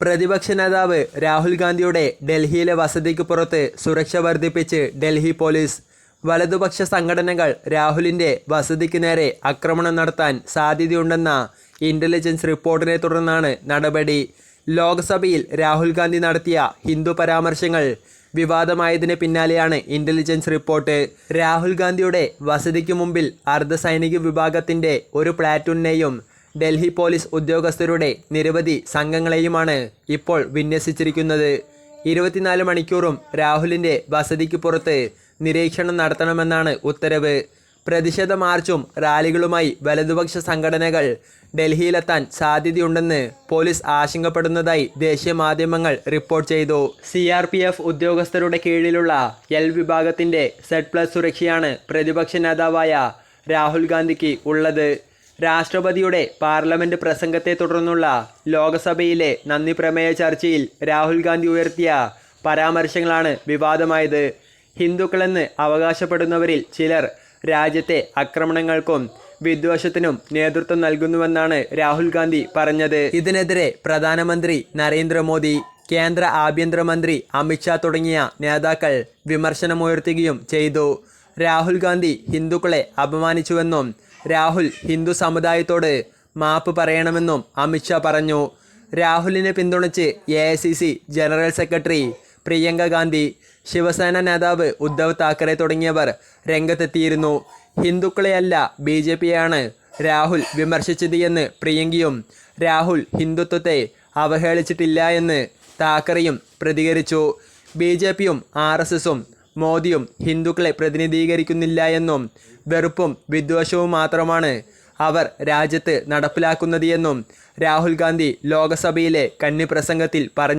പ്രതിപക്ഷ നേതാവ് രാഹുൽ ഗാന്ധിയുടെ ഡൽഹിയിലെ വസതിക്ക് പുറത്ത് സുരക്ഷ വർദ്ധിപ്പിച്ച് ഡൽഹി പോലീസ്. വലതുപക്ഷ സംഘടനകൾ രാഹുലിന്റെ വസതിക്ക് നേരെ ആക്രമണം നടത്താൻ സാധ്യതയുണ്ടെന്ന ഇന്റലിജൻസ് റിപ്പോർട്ടിനെ തുടർന്നാണ് നടപടി. ലോക്സഭയിൽ രാഹുൽ ഗാന്ധി നടത്തിയ ഹിന്ദു പരാമർശങ്ങൾ വിവാദമായതിന് പിന്നാലെയാണ് ഇന്റലിജൻസ് റിപ്പോർട്ട്. രാഹുൽ ഗാന്ധിയുടെ വസതിക്ക് മുമ്പിൽ അർദ്ധസൈനിക വിഭാഗത്തിന്റെ ഒരു പ്ലാറ്റൂണിനെയും ഡൽഹി പോലീസ് ഉദ്യോഗസ്ഥരുടെ നിരവധി സംഘങ്ങളെയുമാണ് ഇപ്പോൾ വിന്യസിച്ചിരിക്കുന്നത്. ഇരുപത്തിനാല് മണിക്കൂറും രാഹുലിന്റെ വസതിക്ക് പുറത്ത് നിരീക്ഷണം നടത്തണമെന്നാണ് ഉത്തരവ്. പ്രതിഷേധ മാർച്ചും റാലികളുമായി വലതുപക്ഷ സംഘടനകൾ ഡൽഹിയിലെത്താൻ സാധ്യതയുണ്ടെന്ന് പോലീസ് ആശങ്കപ്പെടുന്നതായി ദേശീയ മാധ്യമങ്ങൾ റിപ്പോർട്ട് ചെയ്തു. സി ആർ പി എഫ് ഉദ്യോഗസ്ഥരുടെ കീഴിലുള്ള എൽ വിഭാഗത്തിന്റെ സെഡ് പ്ലസ് സുരക്ഷയാണ് പ്രതിപക്ഷ നേതാവായ രാഹുൽ ഗാന്ധിക്ക് ഉള്ളത്. രാഷ്ട്രപതിയുടെ പാർലമെന്റ് പ്രസംഗത്തെ തുടർന്നുള്ള ലോക്സഭയിലെ നന്ദി പ്രമേയ ചർച്ചയിൽ രാഹുൽ ഗാന്ധി ഉയർത്തിയ പരാമർശങ്ങളാണ് വിവാദമായത്. ഹിന്ദുക്കളെന്ന് അവകാശപ്പെടുന്നവരിൽ ചിലർ രാജ്യത്തെ ആക്രമണങ്ങൾക്കും വിദ്വേഷത്തിനും നേതൃത്വം നൽകുന്നുവെന്നാണ് രാഹുൽ ഗാന്ധി പറഞ്ഞത്. ഇതിനെതിരെ പ്രധാനമന്ത്രി നരേന്ദ്രമോദി കേന്ദ്ര ആഭ്യന്തരമന്ത്രി അമിത്ഷാ തുടങ്ങിയ നേതാക്കൾ വിമർശനമുയർത്തുകയും ചെയ്തു. രാഹുൽ ഗാന്ധി ഹിന്ദുക്കളെ അപമാനിച്ചുവെന്നും രാഹുൽ ഹിന്ദു സമുദായത്തോട് മാപ്പ് പറയണമെന്നും അമിത്ഷാ പറഞ്ഞു. രാഹുലിനെ പിന്തുണച്ച് A general secretary Priyanka Gandhi Shiv Sena നേതാവ് ഉദ്ധവ് താക്കറെ തുടങ്ങിയവർ രംഗത്തെത്തിയിരുന്നു. ഹിന്ദുക്കളെയല്ല ബി ജെ പിയാണ് രാഹുൽ വിമർശിച്ചത് എന്ന് പ്രിയങ്കയും രാഹുൽ ഹിന്ദുത്വത്തെ അവഹേളിച്ചിട്ടില്ല എന്ന് താക്കറെയും പ്രതികരിച്ചു. ബി ജെ പിയും ആർ എസ് എസും മോദിയും ഹിന്ദുക്കളെ പ്രതിനിധീകരിക്കുന്നില്ല എന്നും വെറുപ്പും വിദ്വേഷവും മാത്രമാണ് അവർ രാജ്യത്ത് നടപ്പിലാക്കുന്നത് എന്നും രാഹുൽ ഗാന്ധി ലോക്സഭയിലെ കന്നി പ്രസംഗത്തിൽ പറഞ്ഞു.